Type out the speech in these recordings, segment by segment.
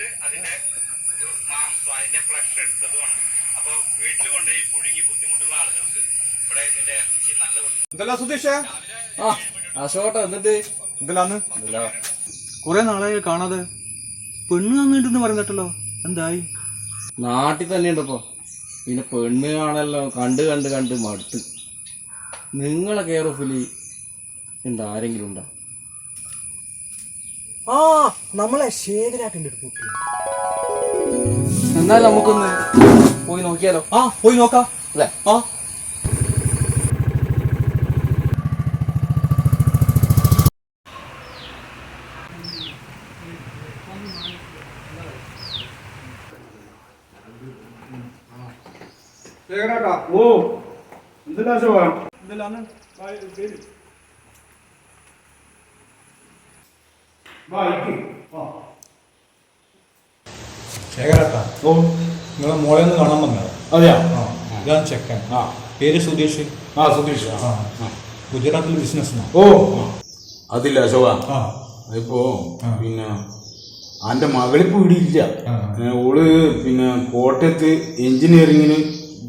വെച്ചിട്ട് അതിന്റെ ഒരു മാംസം അതിന്റെ ഫ്ലഷ് എടുത്തതുമാണ് അപ്പൊ വീട്ടിൽ കൊണ്ടുപോയി പുഴുങ്ങി ബുദ്ധിമുട്ടുള്ള ആളുകൾക്ക് ഇവിടെ ഇതിന്റെ ഇറച്ചി നല്ല എന്തല്ല സുധീഷേ? ആ. എന്നിട്ട്? എന്തെല്ലാന്ന് കുറെ നാളായി കാണാതെ. പെണ്ണ് തന്നിട്ടെന്ന് പറയുന്നിട്ടല്ലോ എന്തായി? നാട്ടിൽ തന്നെ ഉണ്ടപ്പോ പിന്നെ പെണ്ണ് കാണല്ലോ. കണ്ട് കണ്ട് കണ്ട് മടുത്ത്. നിങ്ങളെ കെയർ ഓഫിൽ എന്താ ആരെങ്കിലും ഉണ്ടോ? ആ നമ്മളെ ശേഖരാട്ടിന്റെ ഒരു കുട്ടി എന്നാൽ നമുക്കൊന്ന് പോയി നോക്കിയാലോ? ആ പോയി നോക്കാം. അല്ലേ ആ. ഓ എന്തെല്ലാ ശോഭ? എന്തെല്ലാന്ന് ശേഖരട്ടാ ഓ നിങ്ങളെ മോളെ ഒന്ന് കാണാൻ വന്നത്. അതെയാ? ആ ഇതാണ് ചെക്കൻ. ആ പേര് സുധീഷ്. ആ സുധീഷ്. ആ ഗുജറാത്തിൽ ബിസിനസ് ഓ. അതില്ല അശോക ആ. അതിപ്പോ പിന്നെ അന്റെ മകളിപ്പോ ഇടിയില്ല. ഓൾ പിന്നെ കോട്ടയത്ത് എഞ്ചിനീയറിങ്ങിന്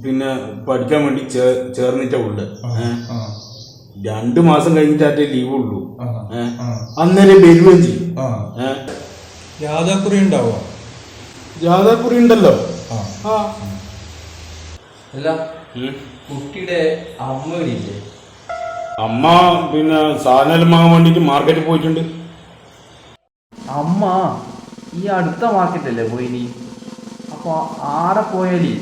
പിന്നെ പഠിക്കാൻ വേണ്ടി ചേർന്നിട്ടാ ഉള്ളത് രണ്ട് മാസം കഴിഞ്ഞിട്ടേ ലീവ് ഉള്ളൂ. അന്നേരം വരുകയും ചെയ്യും. ആ. യാഥാക്കുറി ഉണ്ടാവോ? ജാഥാക്കുറി ഉണ്ടല്ലോ. അല്ല കുട്ടിയുടെ അമ്മ ഇല്ലേ അമ്മ പിന്നെ സാധനം വാങ്ങാൻ വേണ്ടിട്ട് മാർക്കറ്റിൽ പോയിട്ടുണ്ട്. അമ്മ ഈ അടുത്ത മാർക്കറ്റല്ലേ പോയിനി? അപ്പൊ ആടെ പോയാലേ?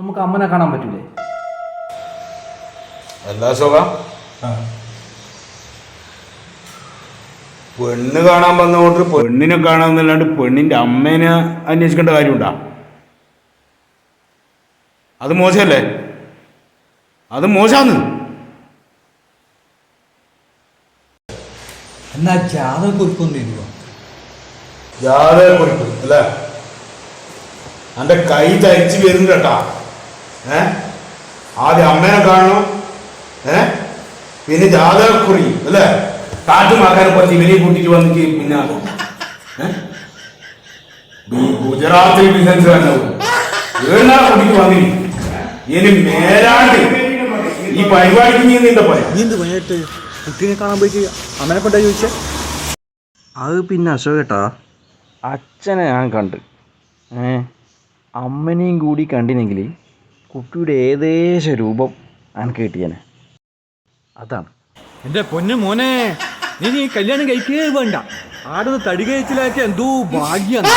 നമുക്ക് അമ്മനെ കാണാൻ പറ്റൂലേ? എല്ലാ ശോഭ. പെണ്ണ് കാണാൻ വന്നോട്ട് പെണ്ണിനെ കാണാമെന്നല്ലാണ്ട് പെണ്ണിന്റെ അമ്മേനെ അന്വേഷിക്കേണ്ട കാര്യമുണ്ടാ? അത് മോശമല്ലേ അത് മോശാന്ന്. എന്നാ ജാതകുറിപ്പൊന്നും തരുമോ ജാതക കുറിപ്പ് അല്ലേ? എന്റെ കൈ തരിച്ചു വരുന്നു കേട്ടാ. ഏ? ആദ്യം അമ്മേനെ കാണണം. ഏ? പിന്നെ ജാതകക്കുറി അല്ലേ? താറ്റുമാക്കാനെ പറ്റി ഇവനെ കൂട്ടിട്ട് വന്നിട്ട് പിന്നെ ഗുജറാത്തിൽ ബിസിനസ് ഏഴാ കൂട്ടിട്ട് വന്നി ഇനി മേലാണ്ട് ഈ പരിപാടിക്ക് നീ നിന്റെ പറയാം നീ എന്ത് പണിയായിട്ട് കുട്ടീനെ കാണാൻ പോയിട്ട് അമ്മനെ കൊണ്ടാ ചോദിച്ചേ. അത് പിന്നെ അശോകേട്ടാ അച്ഛനെ ഞാൻ കണ്ട്. ഏ? അമ്മനെയും കൂടി കണ്ടിനെങ്കിൽ കുട്ടിയുടെ ഏകദേശ രൂപം എനിക്ക് കിട്ടിയനെ. അതാണ്. എന്റെ പൊന്നു മോനെ നീ നീ കല്യാണം കഴിക്കേ വേണ്ട. ആടുന്ന് തടി കഴിച്ചിലാക്കി എന്തോ ഭാഗ്യാണ്.